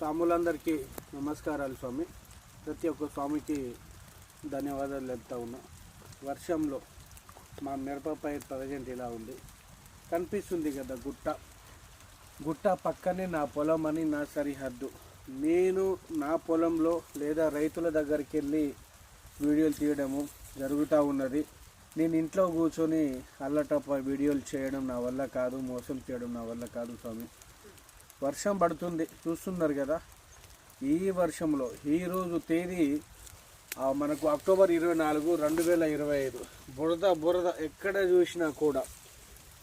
స్వాములందరికీ నమస్కారాలు స్వామి. ప్రతి ఒక్క స్వామికి ధన్యవాదాలు చెప్తా ఉన్నా. వర్షంలో మా మిరపపై ప్రజెంట్ ఇలా ఉంది. కనిపిస్తుంది కదా గుట్ట. గుట్ట పక్కనే నా పొలం అని నా సరిహద్దు. నేను నా పొలంలో లేదా రైతుల దగ్గరికి వెళ్ళి వీడియోలు తీయడము జరుగుతూ ఉన్నది. నేను ఇంట్లో కూర్చొని అల్లటప్ప వీడియోలు చేయడం నా వల్ల కాదు మోసం చేయడం నా వల్ల కాదు స్వామి. వర్షం పడుతుంది. చూస్తున్నారు కదా? ఈ వర్షంలో ఈరోజు తేదీ మనకు అక్టోబర్ ఇరవై నాలుగు రెండు వేల ఇరవై ఐదు. బురద బురద ఎక్కడ చూసినా కూడా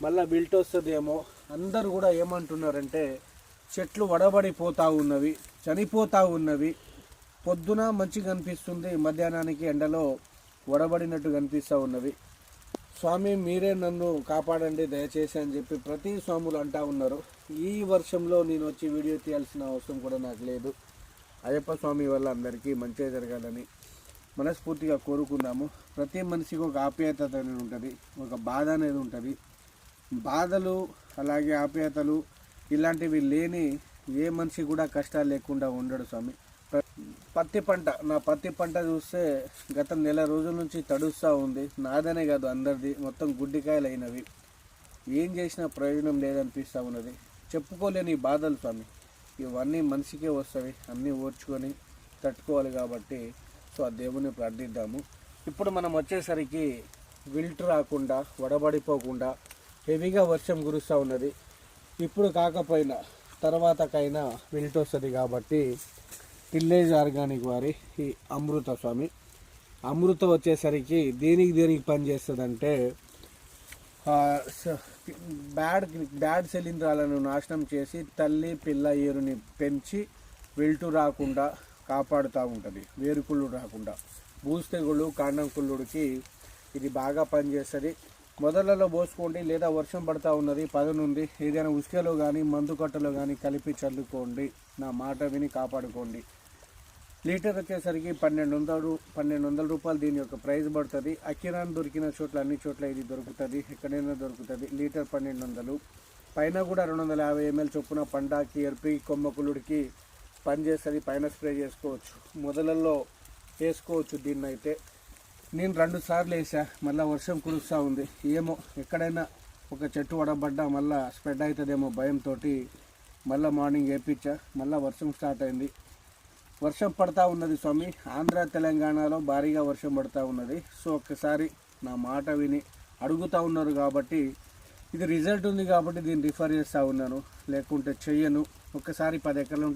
మళ్ళీ బిల్ట్ వస్తుందేమో. అందరు కూడా ఏమంటున్నారంటే చెట్లు వడబడిపోతూ ఉన్నవి చనిపోతూ ఉన్నవి. పొద్దున మంచిగా కనిపిస్తుంది మధ్యాహ్నానికి ఎండలో వడబడినట్టు కనిపిస్తూ ఉన్నవి. స్వామి మీరే నన్ను కాపాడండి దయచేసి అని చెప్పి ప్రతి స్వాములు అంటా ఉన్నారు. ఈ వర్షంలో నేను వచ్చి వీడియో తీయాల్సిన అవసరం కూడా నాకు లేదు. అయ్యప్ప స్వామి వల్ల అందరికీ మంచిగా జరగాలని మనస్ఫూర్తిగా కోరుకున్నాము ప్రతి మనిషికి ఒక ఆప్యాయత అనేది ఉంటుంది ఒక బాధ అనేది ఉంటుంది. బాధలు అలాగే ఆప్యాయతలు ఇలాంటివి లేని ఏ మనిషి కూడా కష్టాలు లేకుండా ఉండడు స్వామి. పత్తి పంట. నా పత్తి పంట చూస్తే గత నెల రోజుల నుంచి తడుస్తూ ఉంది. నాదనే కాదు అందరిది. మొత్తం గుడ్డికాయలు అయినవి ఏం చేసినా ప్రయోజనం లేదనిపిస్తూ ఉన్నది. చెప్పుకోలేని బాధలు స్వామి. ఇవన్నీ మనిషికే వస్తాయి. అన్నీ ఓర్చుకొని తట్టుకోవాలి కాబట్టి సో ఆ దేవుని ప్రార్థిద్దాము. ఇప్పుడు మనం వచ్చేసరికి విల్ట్ రాకుండా వడబడిపోకుండా హెవీగా వర్షం కురుస్తూ ఉన్నది. ఇప్పుడు కాకపోయినా తర్వాతకైనా విల్ట్ వస్తుంది కాబట్టి టిల్లేజ్ ఆర్గానిక్ వారి ఈ అమృత స్వామి అమృత వచ్చేసరికి దేనికి దేనికి పనిచేస్తుందంటే ఆ, బ్యాడ్ బ్యాడ్ శిలీంధ్రాలను నాశనం చేసి తల్లి పిల్ల ఏరుని పెంచి వెల్టు రాకుండా కాపాడుతూ ఉంటుంది వేరుకుళ్ళు రాకుండా. భూస్తెగుళ్ళు కాండం కుళ్ళుడికి ఇది బాగా పనిచేస్తుంది మొదలలో పోసుకోండి లేదా వర్షం పడతా ఉన్నది పదనుంది ఏదైనా ఉసుకలో కానీ మందు కట్టలో కానీ కలిపి చల్లుకోండి. నా మాట విని కాపాడుకోండి. లీటర్ వచ్చేసరికి పన్నెండు వందలు పన్నెండు వందల రూపాయలు దీని యొక్క ప్రైస్ పడుతుంది. అకిరాన్ దొరికిన చోట్ల అన్ని చోట్ల ఇది దొరుకుతుంది. ఎక్కడైనా దొరుకుతుంది. లీటర్ పన్నెండు వందలు. పైన కూడా రెండు వందల యాభై ఎంఎల్ చొప్పున పండాకి ఎర్పి కొమ్మకులుడికి పనిచేస్తుంది. పైన స్ప్రే చేసుకోవచ్చు. మొదలల్లో వేసుకోవచ్చు దీన్ని అయితే నేను రెండు సార్లు వేసా మళ్ళీ వర్షం కురుస్తూ ఉంది. ఏమో ఎక్కడైనా ఒక చెట్టు వడబడ్డా మళ్ళీ స్ప్రెడ్ అవుతుందేమో భయంతో మళ్ళీ మార్నింగ్ వేపించా. మళ్ళీ వర్షం స్టార్ట్ అయింది. వర్షం పడతా ఉన్నది స్వామి. ఆంధ్ర తెలంగాణలో భారీగా వర్షం పడతా ఉన్నది. సో ఒక్కసారి నా మాట విని అడుగుతా ఉన్నారు కాబట్టి ఇది రిజల్ట్ ఉంది కాబట్టి దీన్ని రిఫర్ చేస్తూ ఉన్నాను. లేకుంటే చెయ్యను. ఒక్కసారి పది ఎకరాలు